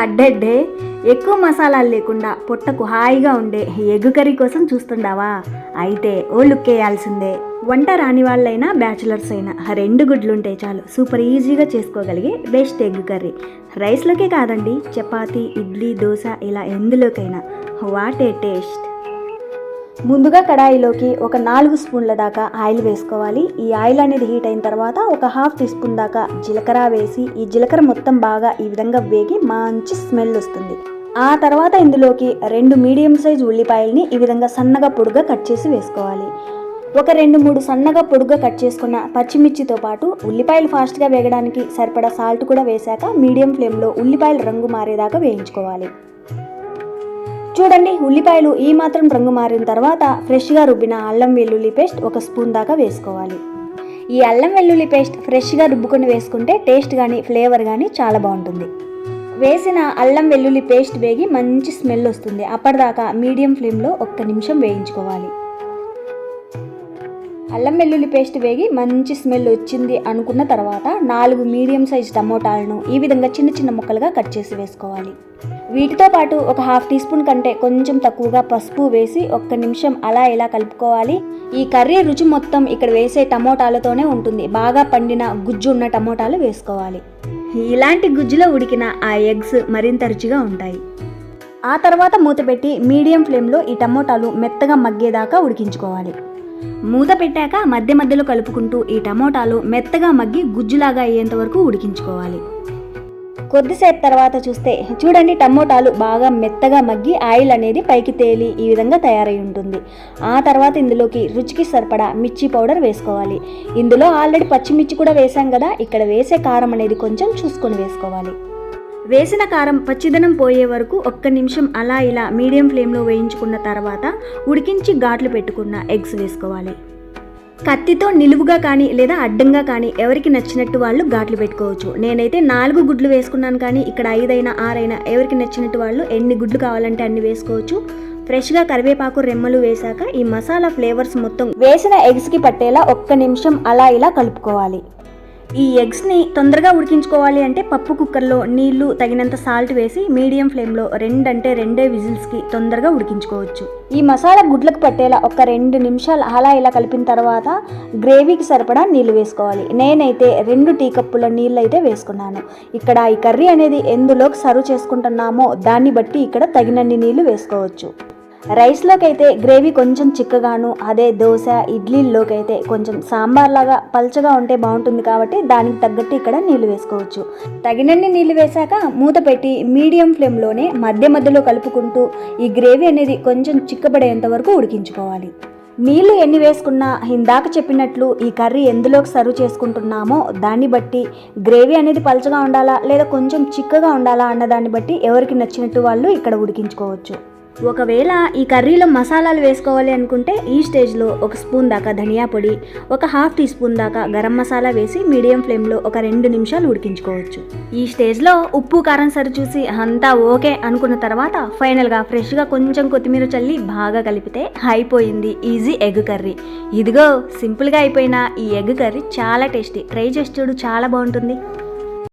అడ్డడ్డే ఎక్కువ మసాలాలు లేకుండా పొట్టకు హాయిగా ఉండే ఎగ్ కర్రీ కోసం చూస్తుండావా? అయితే ఓ లుక్ వేయాల్సిందే. వంట రాని వాళ్ళైనా బ్యాచులర్స్ అయినా రెండు గుడ్లు ఉంటే చాలు. సూపర్ ఈజీగా చేసుకోగలిగే బెస్ట్ ఎగ్ కర్రీ. రైస్లోకే కాదండి చపాతీ ఇడ్లీ దోశ ఇలా ఎందులోకైనా. What a taste. ముందుగా కడాయిలోకి ఒక నాలుగు స్పూన్ల దాకా ఆయిల్ వేసుకోవాలి. ఈ ఆయిల్ అనేది హీట్ అయిన తర్వాత ఒక హాఫ్ టీ స్పూన్ దాకా జీలకర్ర వేసి ఈ జీలకర్ర మొత్తం బాగా ఈ విధంగా వేగి మంచి స్మెల్ వస్తుంది. ఆ తర్వాత ఇందులోకి రెండు మీడియం సైజ్ ఉల్లిపాయల్ని ఈ విధంగా సన్నగా పొడుగా కట్ చేసి వేసుకోవాలి. ఒక రెండు మూడు సన్నగా పొడుగ్గా కట్ చేసుకున్న పచ్చిమిర్చితో పాటు ఉల్లిపాయలు ఫాస్ట్గా వేగడానికి సరిపడా సాల్ట్ కూడా వేశాక మీడియం ఫ్లేమ్లో ఉల్లిపాయలు రంగు మారేదాకా వేయించుకోవాలి. చూడండి ఉల్లిపాయలు ఈ మాత్రం రంగు మారిన తర్వాత ఫ్రెష్గా రుబ్బిన అల్లం వెల్లుల్లి పేస్ట్ ఒక స్పూన్ దాకా వేసుకోవాలి. ఈ అల్లం వెల్లుల్లి పేస్ట్ ఫ్రెష్గా రుబ్బుకొని వేసుకుంటే టేస్ట్ కానీ ఫ్లేవర్ కానీ చాలా బాగుంటుంది. వేసిన అల్లం వెల్లుల్లి పేస్ట్ వేగి మంచి స్మెల్ వస్తుంది. అప్పటిదాకా మీడియం ఫ్లేమ్లో ఒక్క నిమిషం వేయించుకోవాలి. అల్లం వెల్లుల్లి పేస్ట్ వేగి మంచి స్మెల్ వచ్చింది అనుకున్న తర్వాత నాలుగు మీడియం సైజ్ టమోటాలను ఈ విధంగా చిన్న చిన్న ముక్కలుగా కట్ చేసి వేసుకోవాలి. వీటితో పాటు ఒక హాఫ్ టీ స్పూన్ కంటే కొంచెం తక్కువగా పసుపు వేసి ఒక్క నిమిషం అలా ఇలా కలుపుకోవాలి. ఈ కర్రీ రుచి మొత్తం ఇక్కడ వేసే టమోటాలతోనే ఉంటుంది. బాగా పండిన గుజ్జు ఉన్న టమోటాలు వేసుకోవాలి. ఇలాంటి గుజ్జులో ఉడికిన ఆ ఎగ్స్ మరింత రుచిగా ఉంటాయి. ఆ తర్వాత మూత పెట్టి మీడియం ఫ్లేమ్లో ఈ టమోటాలు మెత్తగా మగ్గేదాకా ఉడికించుకోవాలి. మూత పెట్టాక మధ్య మధ్యలో కలుపుకుంటూ ఈ టమోటాలు మెత్తగా మగ్గి గుజ్జులాగా అయ్యేంత వరకు ఉడికించుకోవాలి. కొద్దిసేపు తర్వాత చూస్తే చూడండి టమోటాలు బాగా మెత్తగా మగ్గి ఆయిల్ అనేది పైకి తేలి ఈ విధంగా తయారై ఉంటుంది. ఆ తర్వాత ఇందులోకి రుచికి సరిపడా మిర్చి పౌడర్ వేసుకోవాలి. ఇందులో ఆల్రెడీ పచ్చిమిర్చి కూడా వేసాం కదా ఇక్కడ వేసే కారం అనేది కొంచెం చూసుకొని వేసుకోవాలి. వేసిన కారం పచ్చిదనం పోయే వరకు ఒక్క నిమిషం అలా ఇలా మీడియం ఫ్లేమ్లో వేయించుకున్న తర్వాత ఉడికించి ఘాట్లు పెట్టుకున్న ఎగ్స్ వేసుకోవాలి. కత్తితో నిలువుగా కానీ లేదా అడ్డంగా కానీ ఎవరికి నచ్చినట్టు వాళ్ళు ఘాట్లు పెట్టుకోవచ్చు. నేనైతే నాలుగు గుడ్లు వేసుకున్నాను కానీ ఇక్కడ ఐదైనా ఆరైనా ఎవరికి నచ్చినట్టు వాళ్ళు ఎన్ని గుడ్లు కావాలంటే అన్ని వేసుకోవచ్చు. ఫ్రెష్గా కరివేపాకు రెమ్మలు వేశాక ఈ మసాలా ఫ్లేవర్స్ మొత్తం వేసిన ఎగ్స్కి పట్టేలా ఒక్క నిమిషం అలా ఇలా కలుపుకోవాలి. ఈ ఎగ్స్ని తొందరగా ఉడికించుకోవాలి అంటే పప్పు కుక్కర్లో నీళ్ళు తగినంత సాల్ట్ వేసి మీడియం ఫ్లేమ్లో రెండంటే రెండే విజిల్స్కి తొందరగా ఉడికించుకోవచ్చు. ఈ మసాలా గుడ్లకు పట్టేలా ఒక రెండు నిమిషాలు అలా ఇలా కలిపిన తర్వాత గ్రేవీకి సరిపడా నీళ్ళు వేసుకోవాలి. నేనైతే రెండు టీ కప్పుల నీళ్ళు అయితే వేసుకున్నాను. ఇక్కడ ఈ కర్రీ అనేది ఎందులోకి సర్వ్ చేసుకుంటున్నామో దాన్ని బట్టి ఇక్కడ తగినన్ని నీళ్ళు వేసుకోవచ్చు. రైస్లోకి అయితే గ్రేవీ కొంచెం చిక్కగాను అదే దోశ ఇడ్లీల్లోకి అయితే కొంచెం సాంబార్ లాగా పల్చగా ఉంటే బాగుంటుంది కాబట్టి దానికి తగ్గట్టు ఇక్కడ నీళ్ళు వేసుకోవచ్చు. తగినన్ని నీళ్ళు వేశాక మూత పెట్టి మీడియం ఫ్లేమ్లోనే మధ్య మధ్యలో కలుపుకుంటూ ఈ గ్రేవీ అనేది కొంచెం చిక్కబడేంత వరకు ఉడికించుకోవాలి. నీళ్ళు ఎన్ని వేసుకున్నా ఇందాక చెప్పినట్లు ఈ కర్రీ ఎందులోకి సర్వ్ చేసుకుంటున్నామో దాన్ని బట్టి గ్రేవీ అనేది పలచగా ఉండాలా లేదా కొంచెం చిక్కగా ఉండాలా అన్న దాన్ని బట్టి ఎవరికి నచ్చినట్టు వాళ్ళు ఇక్కడ ఉడికించుకోవచ్చు. ఒకవేళ ఈ కర్రీలో మసాలాలు వేసుకోవాలి అనుకుంటే ఈ స్టేజ్లో ఒక స్పూన్ దాకా ధనియా పొడి ఒక హాఫ్ టీ స్పూన్ దాకా గరం మసాలా వేసి మీడియం ఫ్లేమ్లో ఒక రెండు నిమిషాలు ఉడికించుకోవచ్చు. ఈ స్టేజ్లో ఉప్పు కారం సరి చూసి అంతా ఓకే అనుకున్న తర్వాత ఫైనల్గా ఫ్రెష్గా కొంచెం కొత్తిమీర చల్లి బాగా కలిపితే అయిపోయింది ఈజీ ఎగ్ కర్రీ. ఇదిగో సింపుల్గా అయిపోయిన ఈ ఎగ్ కర్రీ చాలా టేస్టీ. ట్రై చేసి చూడు చాలా బాగుంటుంది.